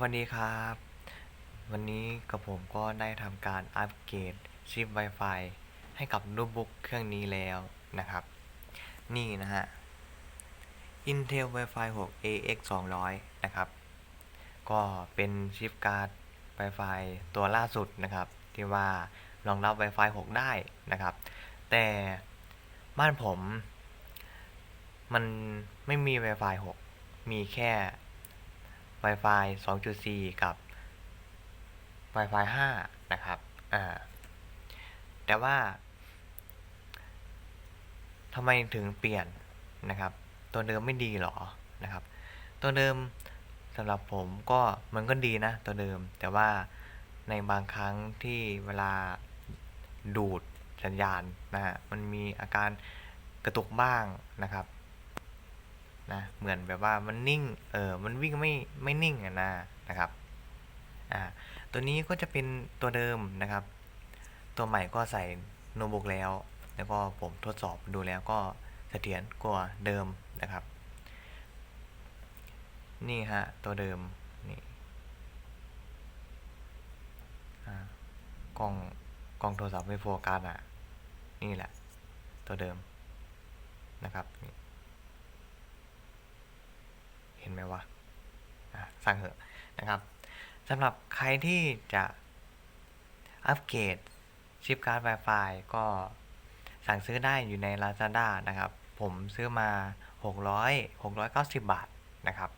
วัสดีครับ วันนี้กับผมก็ได้ทำการอัปเกรดชิป Wi-Fi ให้กับโน้ตบุ๊กเครื่องนี้แล้วนะครับ นี่นะฮะ Intel Wi-Fi 6 AX 200นะครับ ก็เป็นชิปการ์ด Wi-Fi ตัวล่าสุดนะครับ ที่ว่ารองรับ Wi-Fi 6 ได้นะครับ แต่บ้านผม มันไม่มี Wi-Fi 6 มีแค่ Wi-Fi 2.4 กับ Wi-Fi 5 นะครับ อ่า แต่ว่าทำไมถึงเปลี่ยนนะครับ ตัวเดิมไม่ดีหรอนะครับ ตัวเดิมสำหรับผมก็มันก็ดีนะตัวเดิม แต่ว่าในบางครั้งที่เวลาดูดสัญญาณนะฮะมันมีอาการกระตุกบ้างนะครับ นะเหมือนแบบว่ามันนิ่งเออมันวิ่งไม่ไม่นิ่งอะนะนะครับอ่าตัวนี้ก็จะเป็นตัวเดิมนะครับ ตัวใหม่ก็ใส่โนบุกแล้ว แล้วก็ผมทดสอบดูแล้วก็เสถียรกว่าเดิมนะครับ นี่ฮะตัวเดิมนี่อ่ากล้องกล้องโทรศัพท์ไม่โฟกัสอะนี่แหละ ตัวเดิมนะครับนี่ เห็นไหมวะอะสร้างเหอะนะครับสำหรับใครที่จะอัปเกรดชิปการ์ด Wi-Fi ก็สั่งซื้อได้อยู่ใน Lazada นะครับ ผมซื้อมา 600 690 บาทนะครับ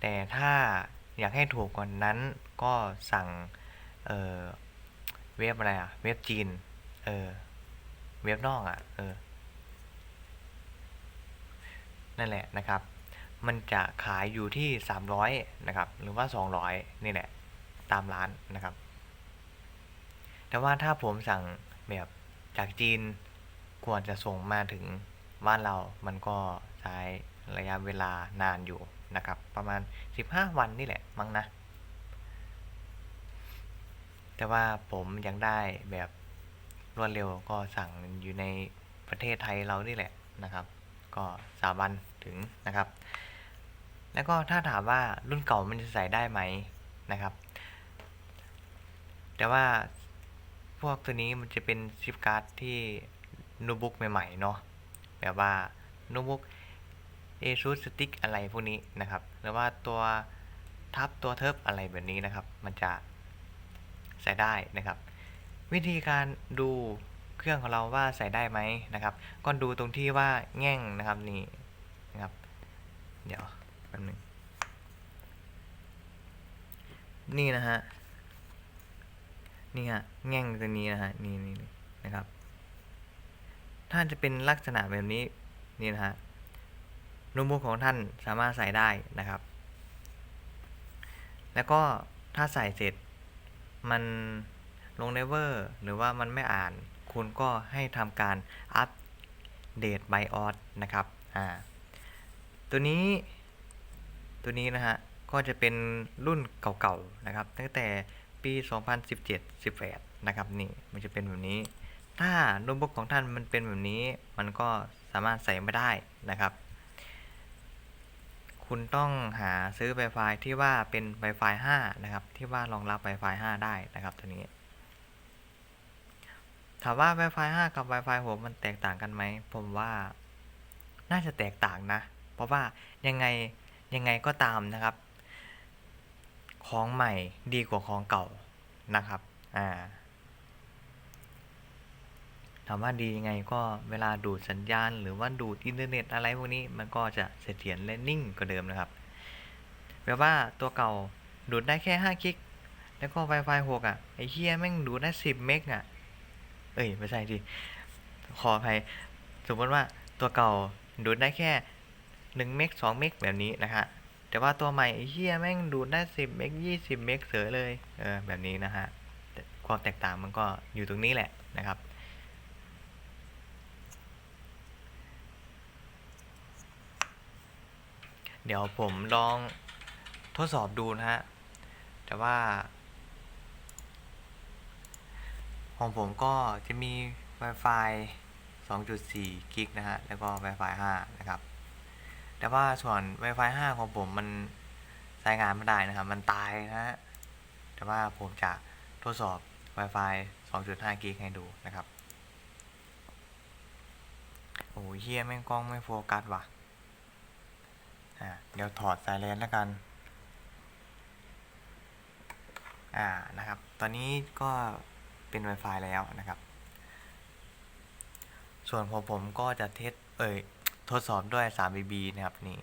แต่ถ้าอยากให้ถูกกว่านั้นก็สั่งเเว็บอะไรอะเว็บจีน เออ เว็บนอกอะเออ นั่นแหละนะครับ มันจะขายอยู่ที่ 300นะครับหรือว่า 200 นี่แหละ ตามร้านนะครับ แต่ว่าถ้าผมสั่งแบบจากจีนกว่าจะส่งมาถึงบ้านเรา มันก็ใช้ระยะเวลานานอยู่นะครับ ประมาณ 15 วันนี่แหละมั้งนะ แต่ว่าผมยังได้แบบรวดเร็วก็สั่งอยู่ในประเทศไทยเรานี่แหละนะครับ ก็สามวันถึงนะครับ แล้วก็ถ้าถามว่ารุ่นเก่ามันจะใส่ได้ไหมนะครับ แต่ว่าพวกตัวนี้มันจะเป็นชิปการ์ดที่โน้ตบุ๊กใหม่ๆเนาะแบบว่าโน้ตบุ๊ก ASUS Stick อะไรพวกนี้นะครับ หรือว่าตัวทับตัวเทิบอะไรแบบนี้นะครับ มันจะใส่ได้นะครับ วิธีการดูเครื่องของเราว่าใส่ได้ไหมนะครับ ก็ดูตรงที่ว่าแง่งนะครับนี่นะครับ เดี๋ยว แป๊บนึงนี่นะฮะ นี่ฮะ แง่งตรงนี้นะฮะ นี่นี่นะครับถ้านจะเป็นลักษณะแบบนี้ นี่นะฮะโน้ตบุ๊กของท่านสามารถใส่ได้นะครับ แล้วก็ถ้าใส่เสร็จ มันลงเนเวอร์ หรือว่ามันไม่อ่าน คุณก็ให้ทำการอัปเดต BIOS นะครับ อ่า ตัวนี้ ตัวนี้นะฮะก็จะเป็นรุ่นเก่าๆนะครับ ตั้งแต่ปี 2017 18 นะครับนี่มันจะเป็นแบบนี้ ถ้าโน้ตบุ๊กของท่านมันเป็นแบบนี้ มันก็สามารถใส่ไม่ได้นะครับ คุณต้องหาซื้อ Wi-Fi ที่ว่าเป็น Wi-Fi 5 นะครับ ที่ว่ารองรับ Wi-Fi 5 ได้นะครับตัวนี้ถามว่า Wi-Fi 5 กับ Wi-Fi 6 มันแตกต่างกันไหม ผมว่าน่าจะแตกต่างนะ เพราะว่ายังไง ยังไงก็ตามนะครับ ของใหม่ดีกว่าของเก่านะครับ อ่า ถามว่าดียังไงก็เวลาดูดสัญญาณ หรือว่าดูดอินเทอร์เน็ตอะไรพวกนี้มันก็จะเสถียรและนิ่งกว่าเดิมนะครับแปลว่าตัวเก่าดูดได้แค่5กิก แล้วก็ Wi-Fi 6อะ ไอ้เฮียแม่งดูดได้ 10 เมกอะ เอ้ย ไม่ใช่ดิ ขออภัย สมมติว่าตัวเก่าดูดได้แค่ 1เมก2เมกแบบนี้นะฮะแต่ว่าตัวใหม่เฮียแม่งดูดได้ 10เมก20เมกเสือเลยเออแบบนี้นะฮะความแตกต่างมันก็อยู่ตรงนี้แหละนะครับเดี๋ยวผมลองทดสอบดูนะฮะ แต่ว่า ของผมก็จะมี Wi-Fi 2.4 กิกนะฮะ แล้วก็ Wi-Fi 5 นะครับ แต่ว่าส่วน Wi-Fi 5 ของผมมันใช้งานไม่ได้นะครับ มันตายนะฮะ แต่ว่าผมจะทดสอบ Wi-Fi 2.5กิกให้ดูนะครับ โอ้ยเฮียแม่งกล้องไม่โฟกัสว่ะ อ่า เดี๋ยวถอดสายเลนแล้วกัน อ่า นะครับ ตอนนี้ก็เป็น Wi-Fi แล้วนะครับ ส่วนของผมก็จะเทส เอ่ย ทดสอบด้วย 3BB นะครับนี่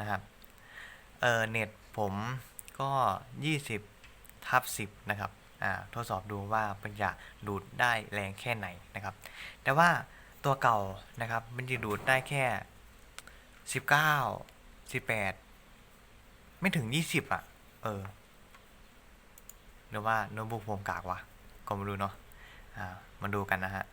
นะครับเออเน็ตผมก็ 20ทับ10 นะครับอ่าทดสอบดูว่ามันจะดูดได้แรงแค่ไหนนะครับ แต่ว่าตัวเก่านะครับ มันจะดูดได้แค่ 19 18 ไม่ถึง 20 อะ เออหรือว่าโน้ตบุ๊กผมกากวะก็ไม่รู้เนาะ มาดูกันนะฮะ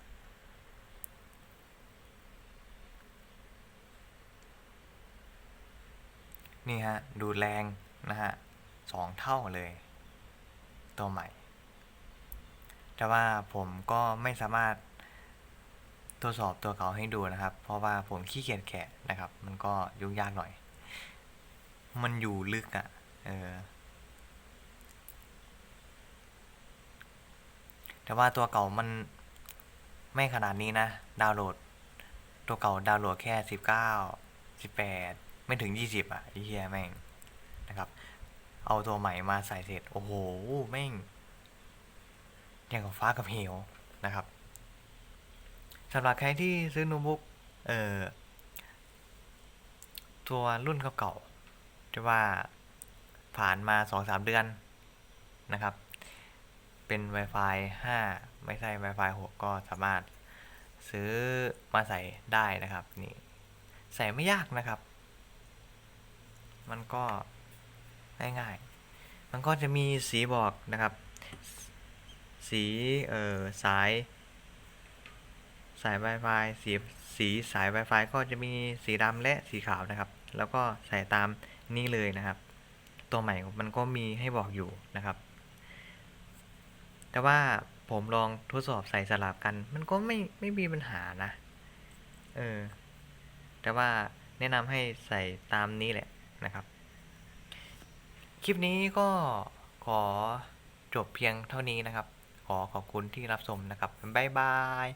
นี่ฮะ ดูแรงนะฮะสองเท่าเลย ตัวใหม่ แต่ว่าผมก็ไม่สามารถตรวจสอบตัวเก่าให้ดูนะครับ เพราะว่าผมขี้เกียจแกะนะครับ มันก็ยุ่งยากหน่อย มันอยู่ลึกอะ่ะ เออ แต่ว่าตัวเก่ามันไม่ขนาดนี้นะ ดาวน์โหลด ตัวเก่าดาวน์โหลดแค่สิบเก้าสิบแปดไม่ถึงยี่สิบอะไอ้เหี้ยแม่งนะครับ เอาตัวใหม่มาใส่เสร็จ โอ้โห แม่งอย่างกับฟ้ากับเหวนะครับสำหรับใครที่ซื้อโน้ตบุ๊กเอ่อตัวรุ่นเก่าๆที่ว่าผ่านมาสองสามเดือนนะครับ เป็น Wi-Fi 5 ไม่ใช่ Wi-Fi 6 ก็สามารถซื้อมาใส่ได้นะครับนี่ใส่ไม่ยากนะครับ มันก็ง่ายๆ มันก็จะมีสีบอกนะครับ สีเอ่อสาย สาย Wi-Fi สีสีสาย Wi-Fi ก็จะมีสีดำและสีขาวนะครับ แล้วก็ใส่ตามนี้เลยนะครับ ตัวใหม่มันก็มีให้บอกอยู่นะครับ แต่ว่าผมลองทดสอบใส่สลับกัน มันก็ไม่ไม่มีปัญหานะ เออ แต่ว่าแนะนำให้ใส่ตามนี้แหละนะครับ คลิปนี้ก็ขอจบเพียงเท่านี้นะครับ ขอขอบคุณที่รับชมนะครับ บ๊ายบาย